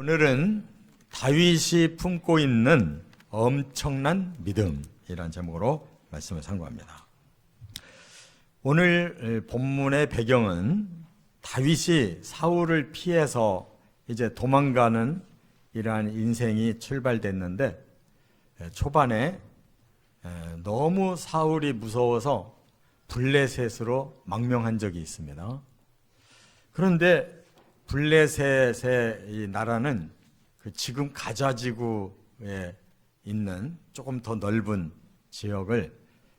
오늘은 다윗이 품고 있는 엄청난 믿음이란 제목으로 말씀을 상고합니다. 오늘 본문의 배경은 다윗이 사울을 피해서 이제 도망가는 이러한 인생이 출발됐는데 초반에 너무 사울이 무서워서 블레셋으로 망명한 적이 있습니다. 그런데 블레셋의 이 나라는 그 지금 가자지구에 있는 조금 더 넓은 지역을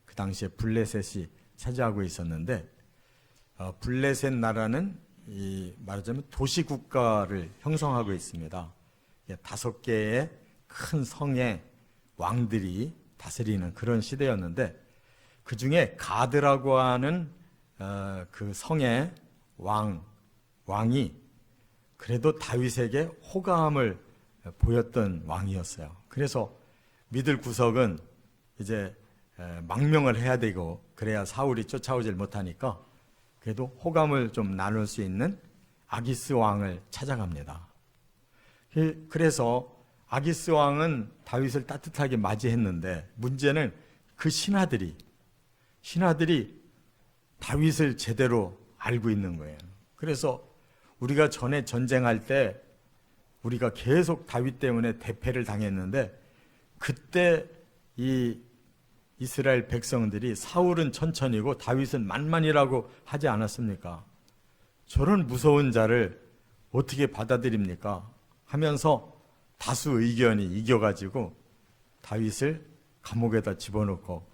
그 당시에 블레셋이 차지하고 있었는데 어, 블레셋 나라는 이 말하자면 도시 국가를 형성하고 있습니다. 다섯 개의 큰 성의 왕들이 다스리는 그런 시대였는데 그 중에 가드라고 하는 어, 그 성의 왕 왕이 그래도 다윗에게 호감을 보였던 왕이었어요. 그래서 믿을 구석은 이제 망명을 해야 되고 그래야 사울이 쫓아오질 못하니까 그래도 호감을 좀 나눌 수 있는 아기스 왕을 찾아갑니다. 그, 그래서 아기스 왕은 다윗을 따뜻하게 맞이했는데 문제는 그 신하들이 신하들이 다윗을 제대로 알고 있는 거예요. 그래서 우리가 전에 전쟁할 때 우리가 계속 다윗 때문에 대패를 당했는데 그때 이 이스라엘 백성들이 사울은 천천히고 다윗은 만만이라고 하지 않았습니까? 저런 무서운 자를 어떻게 받아들입니까? 하면서 다수 의견이 이겨가지고 다윗을 감옥에다 집어넣고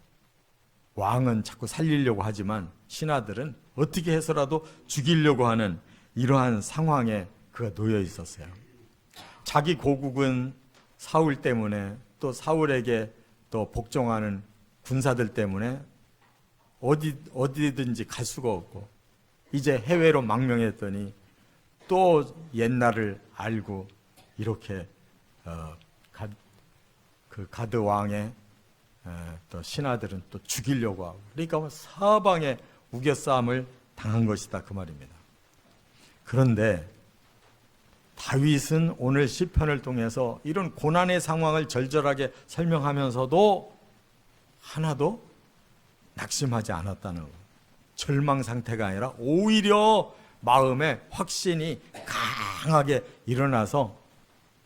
왕은 자꾸 살리려고 하지만 신하들은 어떻게 해서라도 죽이려고 하는 이러한 상황에 그가 놓여 있었어요. 자기 고국은 사울 때문에 또 사울에게 또 복종하는 군사들 때문에 어디 어디든지 갈 수가 없고 이제 해외로 망명했더니 또 옛날을 알고 이렇게 어, 가, 그 가드 왕의 어, 또 신하들은 또 죽이려고 하고 그러니까 뭐 사방에 우겨싸움을 당한 것이다 그 말입니다. 그런데 다윗은 오늘 시편을 통해서 이런 고난의 상황을 절절하게 설명하면서도 하나도 낙심하지 않았다는 거. 절망 상태가 아니라 오히려 마음에 확신이 강하게 일어나서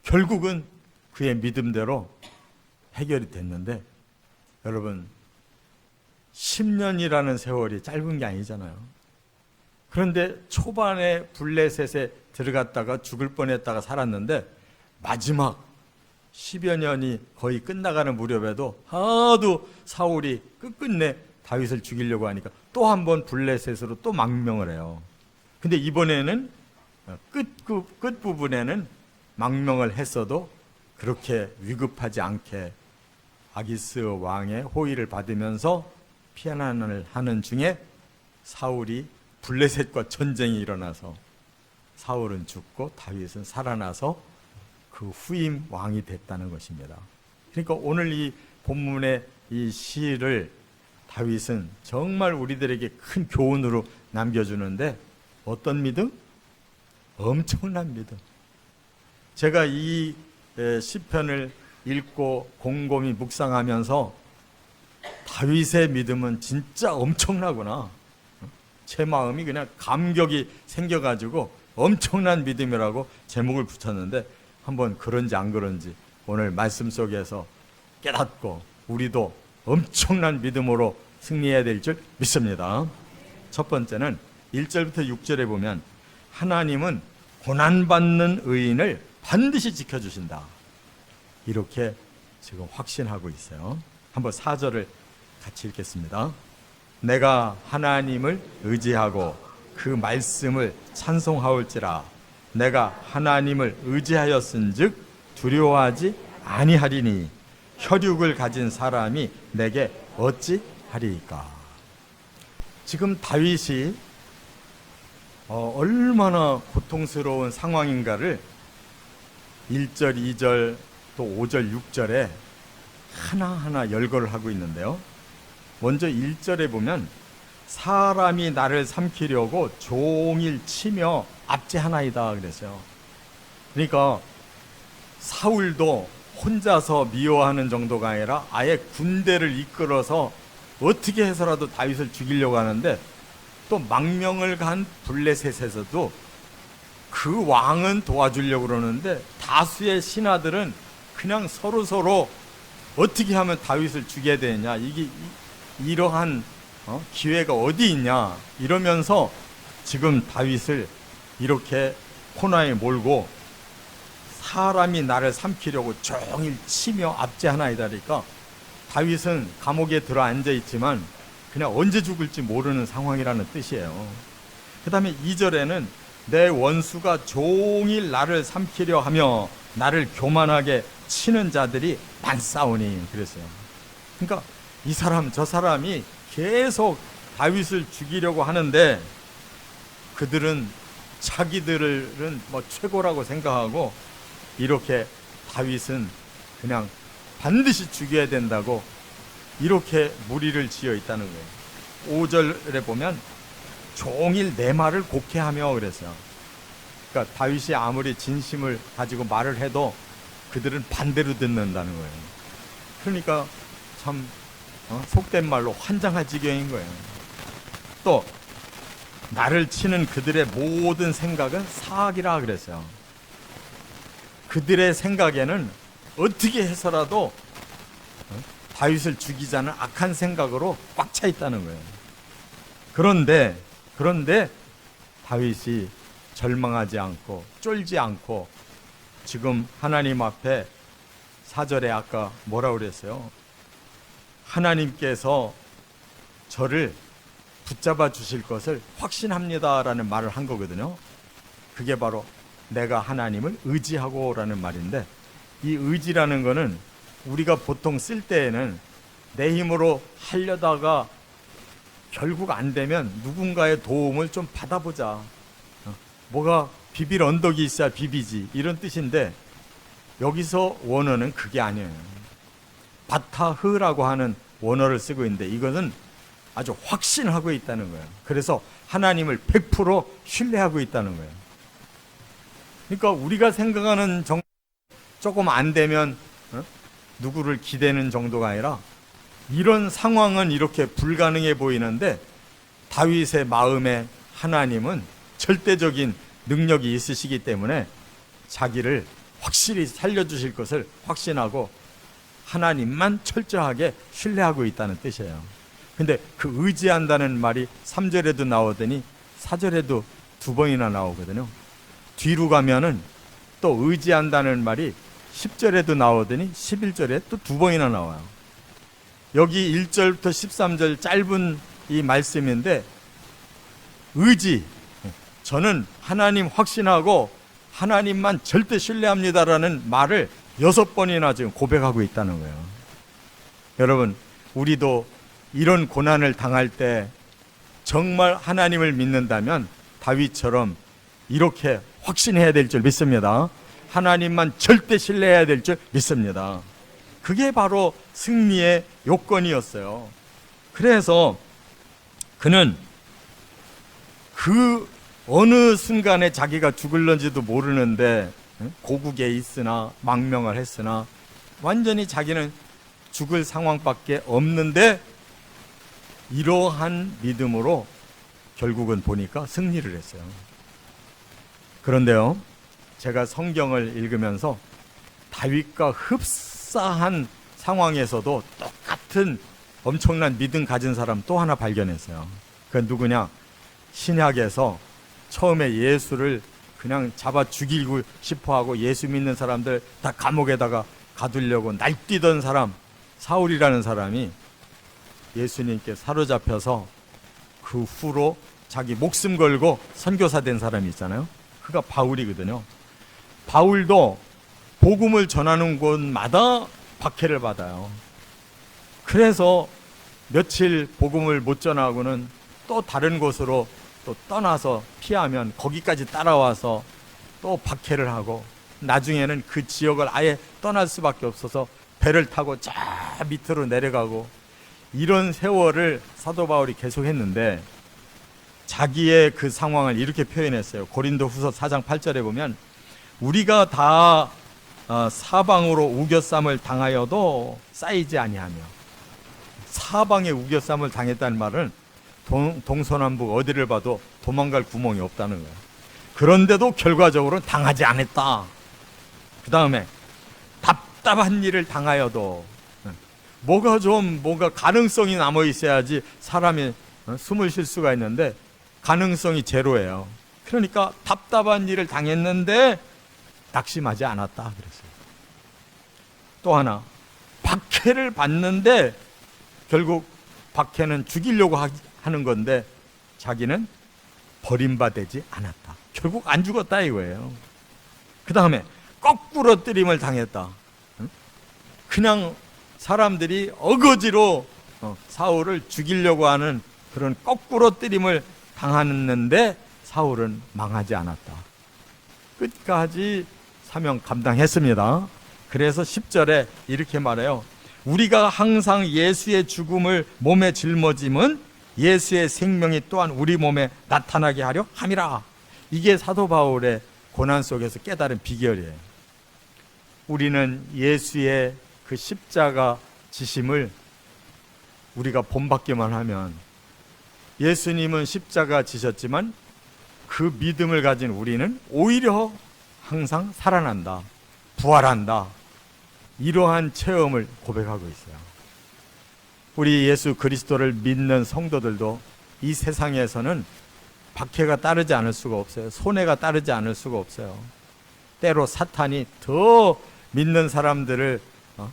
결국은 그의 믿음대로 해결이 됐는데 여러분 10년이라는 세월이 짧은 게 아니잖아요. 그런데 초반에 블레셋에 들어갔다가 죽을 뻔했다가 살았는데 마지막 10여 년이 거의 끝나가는 무렵에도 하도 사울이 끝끝내 다윗을 죽이려고 하니까 또 한 번 블레셋으로 또 망명을 해요. 근데 이번에는 끝, 끝, 끝 부분에는 망명을 했어도 그렇게 위급하지 않게 아기스 왕의 호의를 받으면서 피난을 하는 중에 사울이 블레셋과 전쟁이 일어나서 사울은 죽고 다윗은 살아나서 그 후임 왕이 됐다는 것입니다. 그러니까 오늘 이 본문의 이 시를 다윗은 정말 우리들에게 큰 교훈으로 남겨주는데 어떤 믿음? 엄청난 믿음. 제가 이 시편을 읽고 곰곰이 묵상하면서 다윗의 믿음은 진짜 엄청나구나. 제 마음이 그냥 감격이 생겨가지고 엄청난 믿음이라고 제목을 붙였는데 한번 그런지 안 그런지 오늘 말씀 속에서 깨닫고 우리도 엄청난 믿음으로 승리해야 될 줄 믿습니다. 첫 번째는 1절부터 6절에 보면 하나님은 고난받는 의인을 반드시 지켜주신다. 이렇게 지금 확신하고 있어요. 한번 4절을 같이 읽겠습니다. 내가 하나님을 의지하고 그 말씀을 찬송하올지라 내가 하나님을 의지하였은즉 두려워하지 아니하리니 혈육을 가진 사람이 내게 어찌 하리이까 지금 다윗이 어, 얼마나 고통스러운 상황인가를 1절, 2절, 또 5절, 6절에 하나하나 열거를 하고 있는데요. 먼저 1절에 보면 사람이 나를 삼키려고 종일 치며 압제하나이다 그랬어요. 그러니까 사울도 혼자서 미워하는 정도가 아니라 아예 군대를 이끌어서 어떻게 해서라도 다윗을 죽이려고 하는데 또 망명을 간 블레셋에서도 그 왕은 도와주려고 그러는데 다수의 신하들은 그냥 서로 서로 어떻게 하면 다윗을 죽여야 되냐 이게 이- 이러한 어? 기회가 어디 있냐 이러면서 지금 다윗을 이렇게 코너에 몰고 사람이 나를 삼키려고 종일 치며 압제하나이다니까 다윗은 감옥에 들어 앉아 있지만 그냥 언제 죽을지 모르는 상황이라는 뜻이에요. 그 다음에 2절에는 내 원수가 종일 나를 삼키려 하며 나를 교만하게 치는 자들이 많사오니 그랬어요. 그러니까 이 사람 저 사람이 계속 다윗을 죽이려고 하는데 그들은 자기들은 뭐 최고라고 생각하고 이렇게 다윗은 그냥 반드시 죽여야 된다고 이렇게 무리를 지어 있다는 거예요. 5절에 보면 종일 내 말을 곡해하며 그랬어요. 그러니까 다윗이 아무리 진심을 가지고 말을 해도 그들은 반대로 듣는다는 거예요. 그러니까 참 어? 속된 말로 환장할 지경인 거예요. 또 나를 치는 그들의 모든 생각은 사악이라 그랬어요. 그들의 생각에는 어떻게 해서라도 어? 다윗을 죽이자는 악한 생각으로 꽉 차 있다는 거예요. 그런데 그런데 다윗이 절망하지 않고 쫄지 않고 지금 하나님 앞에 사절에 아까 뭐라 그랬어요? 하나님께서 저를 붙잡아 주실 것을 확신합니다라는 말을 한 거거든요. 그게 바로 내가 하나님을 의지하고라는 말인데 이 의지라는 거는 우리가 보통 쓸 때에는 내 힘으로 하려다가 결국 안 되면 누군가의 도움을 좀 받아보자. 어, 뭐가 비빌 언덕이 있어야 비비지 이런 뜻인데 여기서 원어는 그게 아니에요. 바타흐라고 하는 원어를 쓰고 있는데 이거는 아주 확신하고 있다는 거예요. 그래서 하나님을 100% 신뢰하고 있다는 거예요. 그러니까 우리가 생각하는 정 조금 안 되면 어? 누구를 기대는 정도가 아니라 이런 상황은 이렇게 불가능해 보이는데 다윗의 마음에 하나님은 절대적인 능력이 있으시기 때문에 자기를 확실히 살려주실 것을 확신하고 하나님만 철저하게 신뢰하고 있다는 뜻이에요. 근데 그 의지한다는 말이 3절에도 나오더니 4절에도 두 번이나 나오거든요. 뒤로 가면은 또 의지한다는 말이 10절에도 나오더니 11절에 또 두 번이나 나와요. 여기 1절부터 13절 짧은 이 말씀인데 의지 저는 하나님 확신하고 하나님만 절대 신뢰합니다라는 말을 여섯 번이나 지금 고백하고 있다는 거예요. 여러분, 우리도 이런 고난을 당할 때 정말 하나님을 믿는다면 다윗처럼 이렇게 확신해야 될 줄 믿습니다. 하나님만 절대 신뢰해야 될 줄 믿습니다. 그게 바로 승리의 요건이었어요. 그래서 그는 그 어느 순간에 자기가 죽을런지도 모르는데 응? 고국에 있으나 망명을 했으나 완전히 자기는 죽을 상황밖에 없는데 이러한 믿음으로 결국은 보니까 승리를 했어요. 그런데요, 제가 성경을 읽으면서 다윗과 흡사한 상황에서도 똑같은 엄청난 믿음 가진 사람 또 하나 발견했어요. 그 누구냐? 신약에서 처음에 예수를 그냥 잡아 죽이고 싶어 하고 예수 믿는 사람들 다 감옥에다가 가두려고 날뛰던 사람, 사울이라는 사람이 예수님께 사로잡혀서 그 후로 자기 목숨 걸고 선교사 된 사람이 있잖아요. 그가 바울이거든요. 바울도 복음을 전하는 곳마다 박해를 받아요. 그래서 며칠 복음을 못 전하고는 또 다른 곳으로 또 떠나서 피하면 거기까지 따라와서 또 박해를 하고 나중에는 그 지역을 아예 떠날 수밖에 없어서 배를 타고 저 밑으로 내려가고 이런 세월을 사도 바울이 계속했는데 자기의 그 상황을 이렇게 표현했어요. 고린도 후서 4장 8절에 보면 우리가 다 어, 사방으로 우겨쌈을 당하여도 쌓이지 아니하며 사방에 우겨쌈을 당했다는 말은 동, 동서남북 어디를 봐도 도망갈 구멍이 없다는 거예요. 그런데도 결과적으로 당하지 않았다. 그 다음에 답답한 일을 당하여도 네. 뭐가 좀 뭔가 가능성이 남아 있어야지 사람이 어, 숨을 쉴 수가 있는데 가능성이 제로예요. 그러니까 답답한 일을 당했는데 낙심하지 않았다 그랬어요. 또 하나 박해를 받는데 결국 박해는 죽이려고 하- 하는 건데 자기는 버림받지 않았다. 결국 안 죽었다 이거예요. 그 다음에 거꾸로 뜨림을 당했다. 응? 그냥 사람들이 어거지로 어, 사울을 죽이려고 하는 그런 거꾸로 뜨림을 당하는데 사울은 망하지 않았다. 끝까지 사명 감당했습니다. 그래서 10절에 이렇게 말해요. 우리가 항상 예수의 죽음을 몸에 짊어짐은 예수의 생명이 또한 우리 몸에 나타나게 하려 함이라. 이게 사도 바울의 고난 속에서 깨달은 비결이에요. 우리는 예수의 그 십자가 지심을 우리가 본받기만 하면 예수님은 십자가 지셨지만 그 믿음을 가진 우리는 오히려 항상 살아난다, 부활한다. 이러한 체험을 고백하고 있어요. 우리 예수 그리스도를 믿는 성도들도 이 세상에서는 박해가 따르지 않을 수가 없어요. 손해가 따르지 않을 수가 없어요. 때로 사탄이 더 믿는 사람들을 어,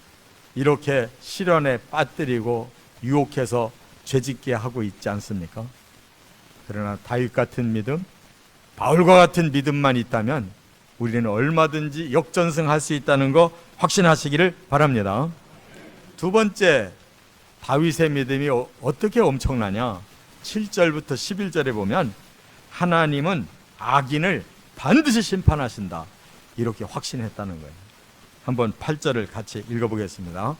이렇게 시련에 빠뜨리고 유혹해서 죄짓게 하고 있지 않습니까? 그러나 다윗 같은 믿음, 바울과 같은 믿음만 있다면 우리는 얼마든지 역전승할 수 있다는 거 확신하시기를 바랍니다. 두 번째, 다윗의 믿음이 어- 어떻게 엄청나냐? 7절부터 11절에 보면 하나님은 악인을 반드시 심판하신다. 이렇게 확신했다는 거예요. 한번 8절을 같이 읽어보겠습니다.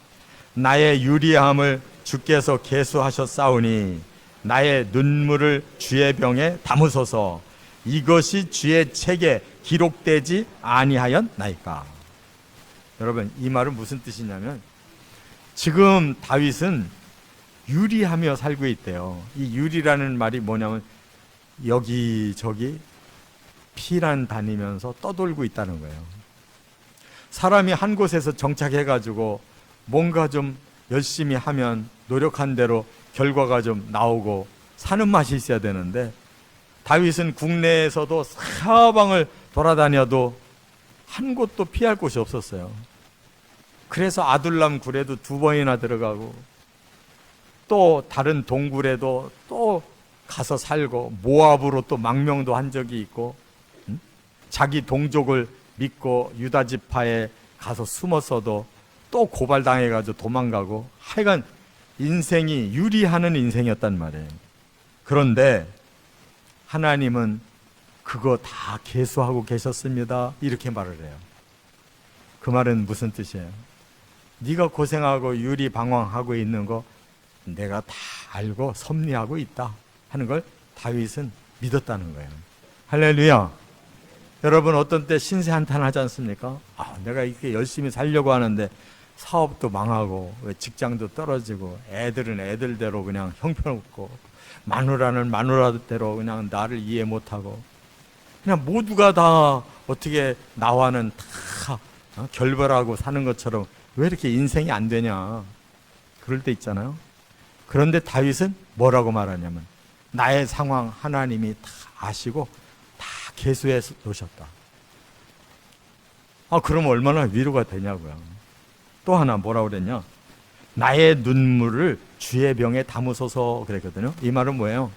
나의 유리함을 주께서 계수하셨사오니 나의 눈물을 주의 병에 담으소서 이것이 주의 책에 기록되지 아니하였나이까 여러분 이 말은 무슨 뜻이냐면 지금 다윗은 유리하며 살고 있대요 이 유리라는 말이 뭐냐면 여기저기 피란 다니면서 떠돌고 있다는 거예요 사람이 한 곳에서 정착해 가지고 뭔가 좀 열심히 하면 노력한 대로 결과가 좀 나오고 사는 맛이 있어야 되는데 다윗은 국내에서도 사방을 돌아다녀도 한 곳도 피할 곳이 없었어요. 그래서 아둘람 굴에도 두 번이나 들어가고 또 다른 동굴에도 또 가서 살고 모압으로 또 망명도 한 적이 있고 음? 자기 동족을 믿고 유다 지파에 가서 숨었어도 또 고발당해 가지고 도망가고 하여간 인생이 유리하는 인생이었단 말이에요. 그런데 하나님은 그거 다 계수하고 계셨습니다. 이렇게 말을 해요. 그 말은 무슨 뜻이에요? 네가 고생하고 유리 방황하고 있는 거 내가 다 알고 섭리하고 있다 하는 걸 다윗은 믿었다는 거예요. 할렐루야. 여러분 어떤 때 신세 한탄하지 않습니까? 아, 내가 이렇게 열심히 살려고 하는데 사업도 망하고 왜 직장도 떨어지고 애들은 애들대로 그냥 형편없고 마누라는 마누라대로 그냥 나를 이해 못하고 그냥 모두가 다 어떻게 나와는 다 어, 결별하고 사는 것처럼 왜 이렇게 인생이 안 되냐 그럴 때 있잖아요. 그런데 다윗은 뭐라고 말하냐면 나의 상황 하나님이 다 아시고 다 계수해 놓으셨다. 아, 그럼 얼마나 위로가 되냐고요. 또 하나 뭐라고 그랬냐? 나의 눈물을 주의 병에 담으소서 그랬거든요. 이 말은 뭐예요?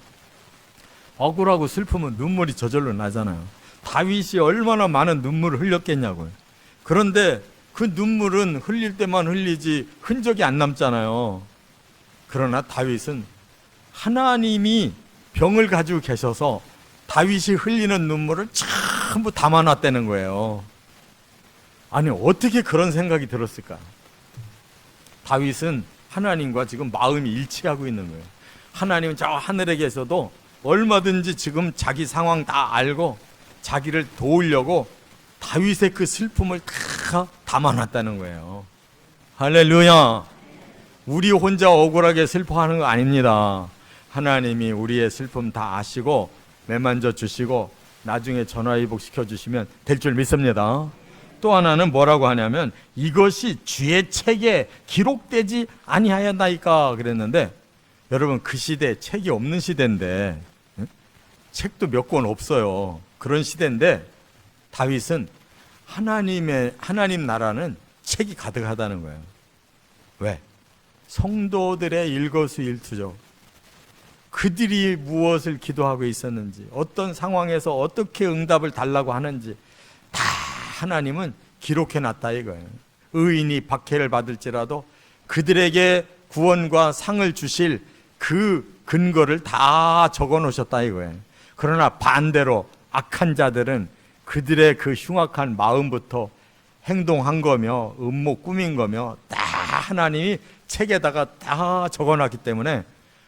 억울하고 슬프면 눈물이 저절로 나잖아요. 다윗이 얼마나 많은 눈물을 흘렸겠냐고요. 그런데 그 눈물은 흘릴 때만 흘리지 흔적이 안 남잖아요. 그러나 다윗은 하나님이 병을 가지고 계셔서 다윗이 흘리는 눈물을 전부 담아놨다는 거예요. 아니 어떻게 그런 생각이 들었을까? 다윗은 하나님과 지금 마음이 일치하고 있는 거예요. 하나님은 저 하늘에 계셔도 얼마든지 지금 자기 상황 다 알고 자기를 도우려고 다윗의 그 슬픔을 다 담아놨다는 거예요. 할렐루야. 우리 혼자 억울하게 슬퍼하는 거 아닙니다. 하나님이 우리의 슬픔 다 아시고 매만져 주시고 나중에 전화위복 시켜 주시면 될 줄 믿습니다. 또 하나는 뭐라고 하냐면 이것이 주의 책에 기록되지 아니하였나이까 그랬는데 여러분 그 시대 책이 없는 시대인데 응? 책도 몇 권 없어요. 그런 시대인데 다윗은 하나님의 하나님 나라는 책이 가득하다는 거예요. 왜? 성도들의 일거수일투족. 그들이 무엇을 기도하고 있었는지, 어떤 상황에서 어떻게 응답을 달라고 하는지 다 하나님은 기록해 놨다 이거예요. 의인이 박해를 받을지라도 그들에게 구원과 상을 주실 그 근거를 다 적어 놓으셨다 이거예요. 그러나 반대로 악한 자들은 그들의 그 흉악한 마음부터 행동한 거며 음모 꾸민 거며 다 하나님이 책에다가 다 적어 놨기 때문에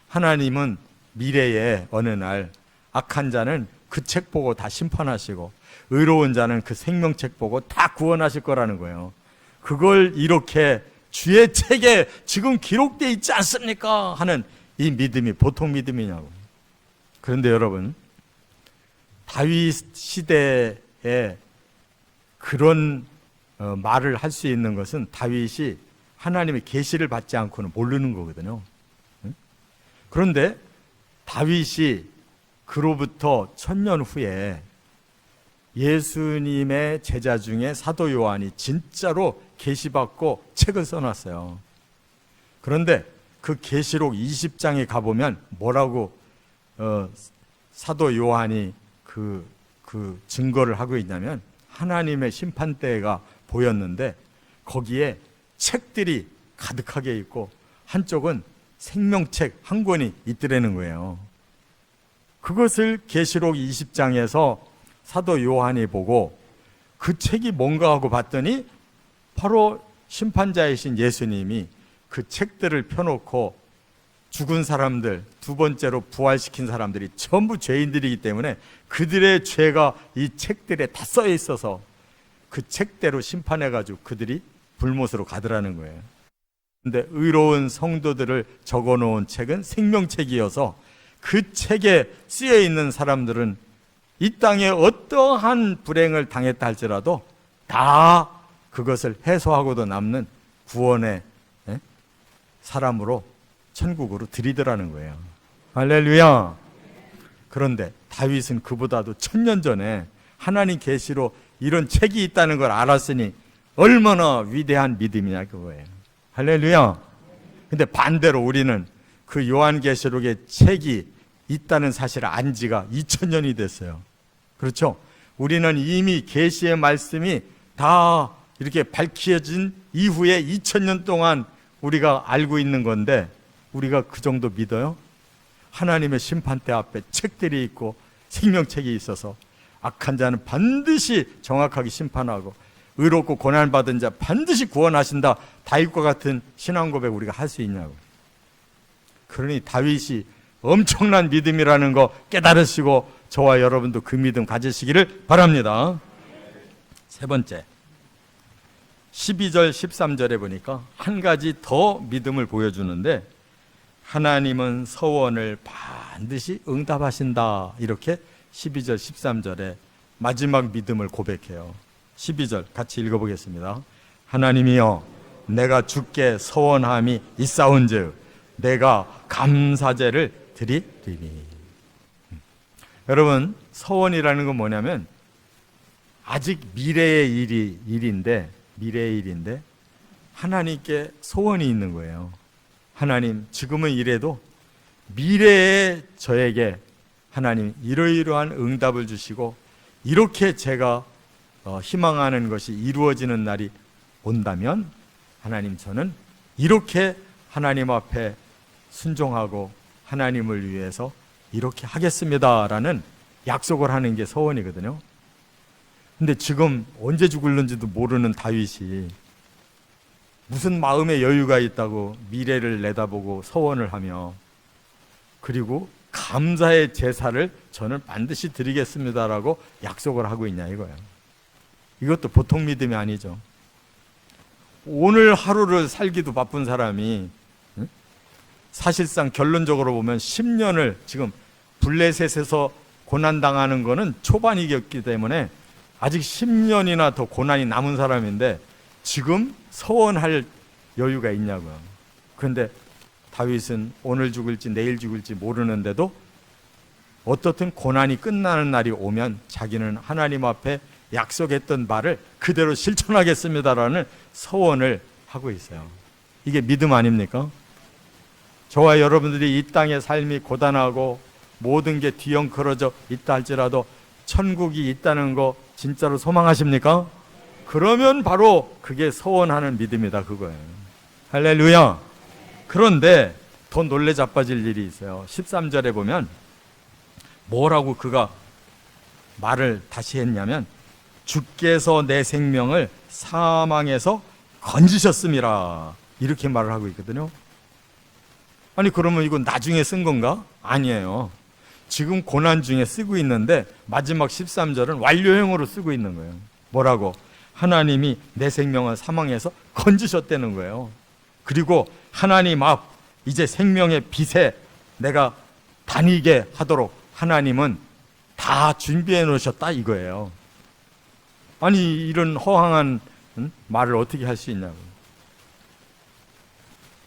하나님은 미래에 어느 날 악한 자는 그 책 보고 다 심판하시고 의로운 자는 그 생명책 보고 다 구원하실 거라는 거예요. 그걸 이렇게 주의 책에 지금 기록되어 있지 않습니까? 하는 이 믿음이 보통 믿음이냐고. 그런데 여러분, 다윗 시대에 그런 어, 말을 할 수 있는 것은 다윗이 하나님의 계시를 받지 않고는 모르는 거거든요. 응? 그런데 다윗이 그로부터 천년 후에 예수님의 제자 중에 사도 요한이 진짜로 계시받고 책을 써놨어요. 그런데 그 계시록 20장에 가보면 뭐라고 어, 사도 요한이 그, 그 증거를 하고 있냐면 하나님의 심판대가 보였는데 거기에 책들이 가득하게 있고 한쪽은 생명책 한 권이 있더라는 거예요. 그것을 계시록 20장에서 사도 요한이 보고 그 책이 뭔가 하고 봤더니 바로 심판자이신 예수님이 그 책들을 펴놓고 죽은 사람들, 두 번째로 부활시킨 사람들이 전부 죄인들이기 때문에 그들의 죄가 이 책들에 다 써 있어서 그 책대로 심판해 가지고 그들이 불못으로 가더라는 거예요. 근데 의로운 성도들을 적어 놓은 책은 생명책이어서 그 책에 쓰여 있는 사람들은 이 땅에 어떠한 불행을 당했다 할지라도 다 그것을 해소하고도 남는 구원의 예? 사람으로 천국으로 들이더라는 거예요. 할렐루야. 그런데 다윗은 그보다도 천년 전에 하나님 계시로 이런 책이 있다는 걸 알았으니 얼마나 위대한 믿음이냐 그거예요. 할렐루야. 근데 반대로 우리는 그 요한계시록의 책이 있다는 사실을 안 지가 2000년이 됐어요. 그렇죠? 우리는 이미 계시의 말씀이 다 이렇게 밝혀진 이후에 2000년 동안 우리가 알고 있는 건데 우리가 그 정도 믿어요? 하나님의 심판대 앞에 책들이 있고 생명책이 있어서 악한 자는 반드시 정확하게 심판하고 의롭고 고난받은 자 반드시 구원하신다. 다윗과 같은 신앙 고백 우리가 할 수 있냐고. 그러니 다윗이 엄청난 믿음이라는 거 깨달으시고 저와 여러분도 그 믿음 가지시기를 바랍니다. 세 번째. 12절 13절에 보니까 한 가지 더 믿음을 보여주는데 하나님은 서원을 반드시 응답하신다. 이렇게 12절 13절에 마지막 믿음을 고백해요. 12절 같이 읽어보겠습니다. 하나님이여 내가 주께 서원함이 있사온즉 내가 감사제를 드리리니 여러분 서원이라는 건 뭐냐면 아직 미래의 일이 일인데 미래의 일인데 하나님께 소원이 있는 거예요. 하나님 지금은 이래도 미래에 저에게 하나님 이러이러한 응답을 주시고 이렇게 제가 어, 희망하는 것이 이루어지는 날이 온다면 하나님 저는 이렇게 하나님 앞에 순종하고 하나님을 위해서 이렇게 하겠습니다라는 약속을 하는 게 서원이거든요. 근데 지금 언제 죽을는지도 모르는 다윗이 무슨 마음의 여유가 있다고 미래를 내다보고 서원을 하며 그리고 감사의 제사를 저는 반드시 드리겠습니다라고 약속을 하고 있냐 이거예요. 이것도 보통 믿음이 아니죠. 오늘 하루를 살기도 바쁜 사람이 응? 사실상 결론적으로 보면 10년을 지금 블레셋에서 고난 당하는 거는 초반이었기 때문에 아직 10년이나 더 고난이 남은 사람인데 지금 서원할 여유가 있냐고요. 그런데 다윗은 오늘 죽을지 내일 죽을지 모르는데도 어떻든 고난이 끝나는 날이 오면 자기는 하나님 앞에 약속했던 말을 그대로 실천하겠습니다라는 서원을 하고 있어요. 이게 믿음 아닙니까? 저와 여러분들이 이 땅의 삶이 고단하고 모든 게 뒤엉크러져 있다 할지라도 천국이 있다는 거 진짜로 소망하십니까? 그러면 바로 그게 서원하는 믿음이다 그거예요. 할렐루야. 그런데 더 놀래 자빠질 일이 있어요. 13절에 보면 뭐라고 그가 말을 다시 했냐면 주께서 내 생명을 사망에서 건지셨음이라 이렇게 말을 하고 있거든요. 아니 그러면 이거 나중에 쓴 건가? 아니에요. 지금 고난 중에 쓰고 있는데 마지막 13절은 완료형으로 쓰고 있는 거예요. 뭐라고? 하나님이 내 생명을 사망에서 건지셨다는 거예요. 그리고 하나님 앞 이제 생명의 빛에 내가 다니게 하도록 하나님은 다 준비해 놓으셨다 이거예요. 아니 이런 허황한 응? 말을 어떻게 할 수 있냐고.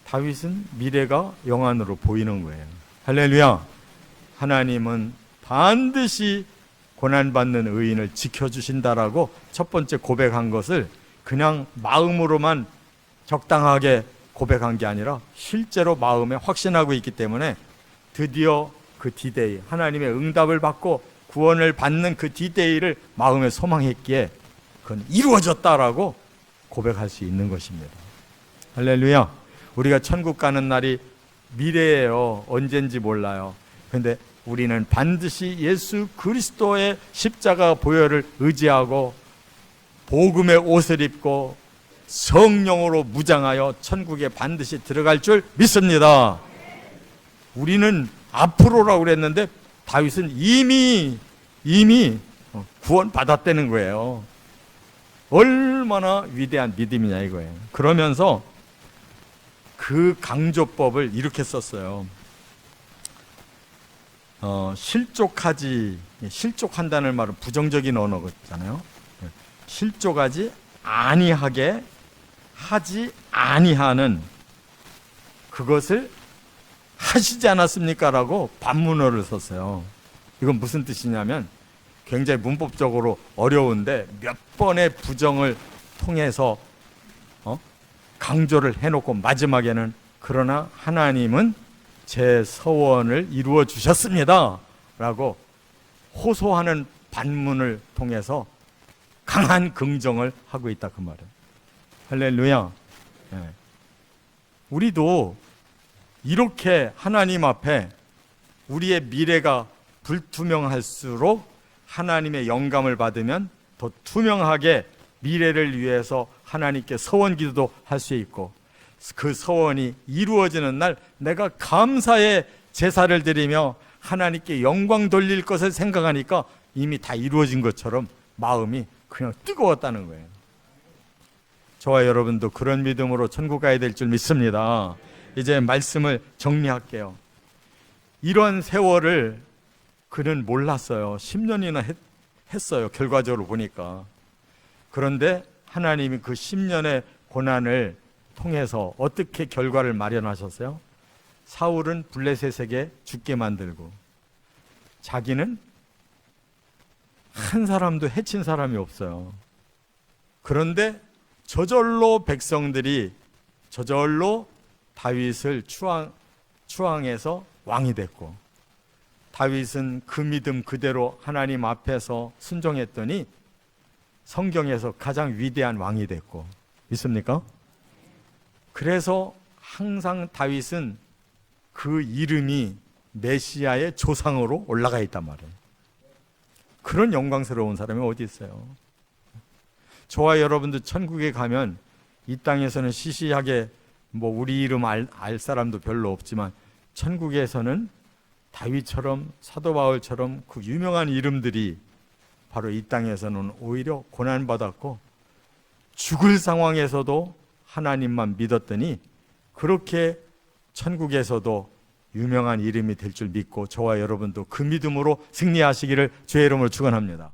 다윗은 미래가 영안으로 보이는 거예요. 할렐루야. 하나님은 반드시 고난받는 의인을 지켜주신다라고 첫 번째 고백한 것을 그냥 마음으로만 적당하게 고백한 게 아니라 실제로 마음에 확신하고 있기 때문에 드디어 그 디데이, 하나님의 응답을 받고 구원을 받는 그 디데이를 마음에 소망했기에 그건 이루어졌다라고 고백할 수 있는 것입니다. 할렐루야. 우리가 천국 가는 날이 미래예요. 언젠지 몰라요. 근데 우리는 반드시 예수 그리스도의 십자가 보혈을 의지하고 복음의 옷을 입고 성령으로 무장하여 천국에 반드시 들어갈 줄 믿습니다. 우리는 앞으로라고 그랬는데 다윗은 이미 이미 구원 받았다는 거예요. 얼마나 위대한 믿음이냐 이거예요. 그러면서 그 강조법을 이렇게 썼어요. 어, 실족하지 실족한다는 말은 부정적인 언어잖아요. 실족하지 아니하게 하지 아니하는 그것을 하시지 않았습니까라고 반문어를 썼어요. 이건 무슨 뜻이냐면 굉장히 문법적으로 어려운데 몇 번의 부정을 통해서 어? 강조를 해놓고 마지막에는 그러나 하나님은 제 서원을 이루어 주셨습니다. 라고 호소하는 반문을 통해서 강한 긍정을 하고 있다 그 말은. 할렐루야. 예. 우리도 이렇게 하나님 앞에 우리의 미래가 불투명할수록 하나님의 영감을 받으면 더 투명하게 미래를 위해서 하나님께 서원 기도도 할 수 있고 그 서원이 이루어지는 날 내가 감사의 제사를 드리며 하나님께 영광 돌릴 것을 생각하니까 이미 다 이루어진 것처럼 마음이 그냥 뜨거웠다는 거예요. 저와 여러분도 그런 믿음으로 천국 가야 될 줄 믿습니다. 이제 말씀을 정리할게요. 이런 세월을 그는 몰랐어요. 10년이나 했, 했어요. 결과적으로 보니까. 그런데 하나님이 그 10년의 고난을 통해서 어떻게 결과를 마련하셨어요? 사울은 블레셋에게 죽게 만들고 자기는 한 사람도 해친 사람이 없어요. 그런데 저절로 백성들이 저절로 다윗을 추앙, 추앙해서 왕이 됐고 다윗은 그 믿음 그대로 하나님 앞에서 순종했더니 성경에서 가장 위대한 왕이 됐고 믿습니까? 그래서 항상 다윗은 그 이름이 메시아의 조상으로 올라가 있단 말이에요. 그런 영광스러운 사람이 어디 있어요? 저와 여러분도 천국에 가면 이 땅에서는 시시하게 뭐 우리 이름 알, 알 사람도 별로 없지만 천국에서는 다윗처럼 사도 바울처럼 그 유명한 이름들이 바로 이 땅에서는 오히려 고난받았고 죽을 상황에서도 하나님만 믿었더니 그렇게 천국에서도 유명한 이름이 될 줄 믿고 저와 여러분도 그 믿음으로 승리하시기를 주의 이름으로 축원합니다.